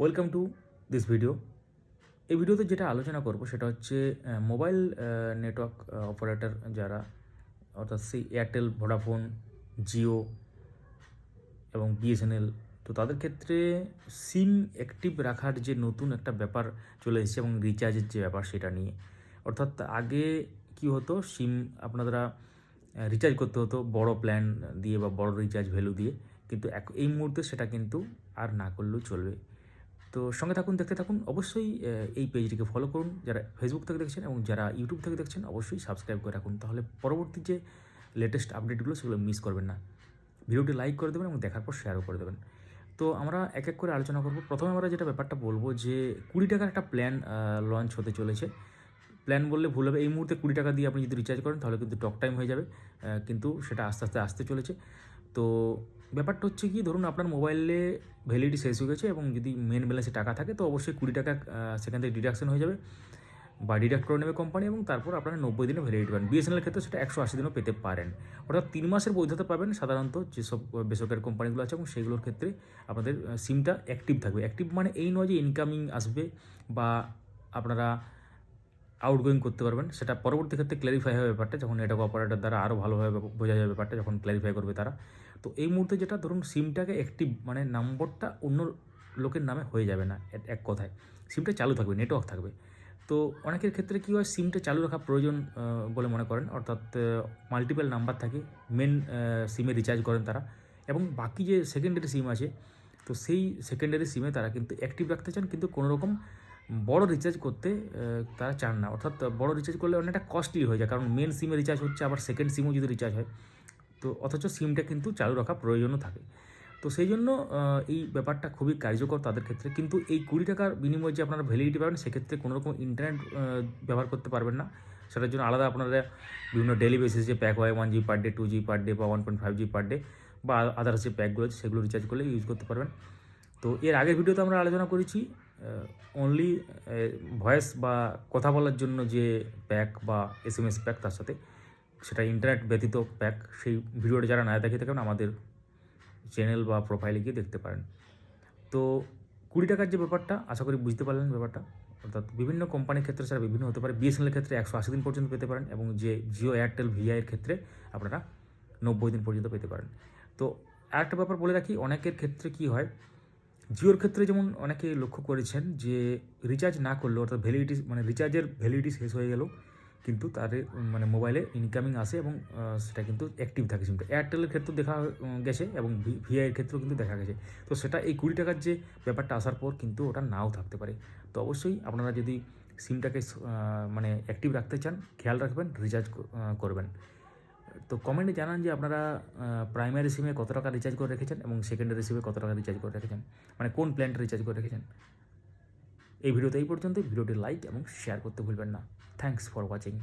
Welcome to this video এই ভিডিওতে যেটা আলোচনা করব সেটা হচ্ছে মোবাইল নেটওয়ার্ক অপারেটর যারা, অর্থাৎ সেই এয়ারটেল ভোডাফোন জিও এবং বিএসএনএল তো তাদের ক্ষেত্রে সিম অ্যাক্টিভ রাখার যে নতুন একটা ব্যাপার চলে এসেছে এবং রিচার্জের যে ব্যাপার সেটা নিয়ে। অর্থাৎ আগে কি হতো সিম আপনারা রিচার্জ করতে হতো বড় প্ল্যান দিয়ে বা বড় রিচার্জ ভ্যালু দিয়ে, কিন্তু এই মুহূর্তে সেটা কিন্তু আর না করলেও চলবে। তো সঙ্গে থাকুন, দেখতে থাকুন। অবশ্যই এই পেজটিকে ফলো করুন। যারা ফেসবুক থেকে দেখছেন এবং যারা ইউটিউব থেকে দেখছেন, অবশ্যই সাবস্ক্রাইব করে রাখুন। তাহলে পরবর্তী যে লেটেস্ট আপডেটগুলো সেগুলো মিস করবেন না। ভিডিওটি লাইক করে দেবেন এবং দেখার পর শেয়ারও করে দেবেন। তো আমরা এক এক করে আলোচনা করব। প্রথমে আমরা যেটা ব্যাপারটা বলব যে, কুড়ি টাকার একটা প্ল্যান লঞ্চ হতে চলেছে। প্ল্যান বললে ভুল হবে। এই মুহূর্তে কুড়ি টাকা দিয়ে আপনি যদি রিচার্জ করেন, তাহলে কিন্তু টক টাইম হয়ে যাবে। কিন্তু সেটা আস্তে আস্তে, আসতে চলেছে। তো ব্যাপারটা হচ্ছে কি, ধরুন আপনার মোবাইলে ভ্যালিডিটি শেষ হয়ে গেছে এবং যদি মেন ব্যালেন্সে টাকা থাকে, তো অবশ্যই কুড়ি টাকা সেখান থেকে ডিডাকশন হয়ে যাবে বা ডিডাক্ট করে নেবে কোম্পানি এবং তারপর আপনারা নব্বই দিনে ভ্যালিডিটি পাবেন। বিএসএনএল ক্ষেত্রে সেটা একশো আশি দিনও পেতে পারেন। অর্থাৎ তিন মাসের বৈধতা পাবেন সাধারণত যেসব বেসরকারি কোম্পানিগুলো আছে এবং সেগুলোর ক্ষেত্রে আপনাদের সিমটা অ্যাক্টিভ থাকবে। অ্যাক্টিভ মানে এই নয় যে ইনকামিং আসবে বা আপনারা আউটগোয়িং করতে পারবেন। সেটা পরবর্তী ক্ষেত্রে ক্ল্যারিফাই হবে ব্যাপারটা, যখন নেটওয়ার্ক অপারেটর দ্বারা আরও ভালোভাবে বোঝা যাবে ব্যাপারটা, যখন ক্ল্যারিফাই করবে তারা। তো এই মুহূর্তে যেটা, ধরুন সিমটাকে অ্যাক্টিভ মানে নম্বরটা অন্য লোকের নামে হয়ে যাবে না, এক- কথায়। সিমটা চালু থাকবে নেটওয়ার্ক থাকবে। তো অনেকের ক্ষেত্রে কী হয় সিমটা চালু রাখা প্রয়োজন বলে মনে করেন। অর্থাৎ মাল্টিপল নাম্বার থাকে মেন সিমে রিচার্জ করেন তারা। এবং বাকি যে সেকেন্ডারি সিম আছে, তো সেই সেকেন্ডারি সিমে তারা কিন্তু অ্যাক্টিভ রাখতে চান, কিন্তু কোনো রকম বড় রিচার্জ করতে তারা চান না। অর্থাৎ বড় রিচার্জ করলে অনেকটা কস্টলি হয়ে যায়, কারণ মেন সিমে রিচার্জ হচ্ছে, আবার সেকেন্ড সিমও যদি রিচার্জ হয়। তো অথচ সিমটা কিন্তু চালু রাখা প্রয়োজনও থাকে। তো সেই জন্য এই ব্যাপারটা খুবই কার্যকর তাদের ক্ষেত্রে। কিন্তু এই কুড়ি টাকার বিনিময়ে যে আপনারা ভ্যালিডিটি পাবেন, সেক্ষেত্রে কোনো রকম ইন্টারনেট ব্যবহার করতে পারবেন না। সেটার জন্য আলাদা আপনারা বিভিন্ন ডেলি বেসিস যে প্যাক হয় one G per day two G per day বা one point five G per day বা আদার্স যে প্যাকগুলো আছে, সেগুলো রিচার্জ করলে ইউজ করতে পারবেন। তো এর আগের ভিডিওতে আমরা আলোচনা করেছি অনলি ভয়েস বা কথা বলার জন্য যে প্যাক বা এস এম এস প্যাক তার সাথে সেটা ইন্টারনেট ব্যতীত প্যাক সেই ভিডিওটা যারা না দেখে থাকেন আমাদের চ্যানেল বা প্রোফাইলে গিয়ে দেখতে পারেন। তো কুড়ি টাকার যে ব্যাপারটা, আশা করি বুঝতে পারলেন ব্যাপারটা, অর্থাৎ বিভিন্ন কোম্পানির ক্ষেত্রে সেটা বিভিন্ন হতে পারে বিএসএনএলের ক্ষেত্রে একশো আশি দিন পর্যন্ত পেতে পারেন এবং যে জিও এয়ারটেল ভিআইয়ের ক্ষেত্রে আপনারা নব্বই দিন পর্যন্ত পেতে পারেন। তো আরেকটা ব্যাপার বলে রাখি, অনেকের ক্ষেত্রে কি হয় জিওর ক্ষেত্রে যেমন অনেকে লক্ষ্য করেছেন যে রিচার্জ না করলেও অর্থাৎ ভ্যালিডিটি মানে রিচার্জের ভ্যালিডিটি শেষ হয়ে গেল কিন্তু তার মানে মোবাইলে ইনকামিং আসে এবং সেটা কিন্তু অ্যাক্টিভ থাকে সিমটা এয়ারটেলের ক্ষেত্রে দেখা গেছে এবং ভিআইয়ের ক্ষেত্রেও কিন্তু দেখা গেছে। তো সেটা এই কুড়ি টাকার যে ব্যাপারটা আসার পর কিন্তু ওটা নাও থাকতে পারে। তো অবশ্যই আপনারা যদি সিমটাকে মানে অ্যাক্টিভ রাখতে চান, খেয়াল রাখবেন রিচার্জ করবেন। তো কমেন্টে জানান যে আপনারা প্রাইমারি সিমে কত টাকা রিচার্জ করে রেখেছেন এবং সেকেন্ডারি সিমে কত টাকা রিচার্জ করে রেখেছেন? মানে কোন প্ল্যানটা রিচার্জ করে রেখেছেন? এই ভিডিওতে এই পর্যন্ত ভিডিওটি লাইক এবং শেয়ার করতে ভুলবেন না। Thanks for watching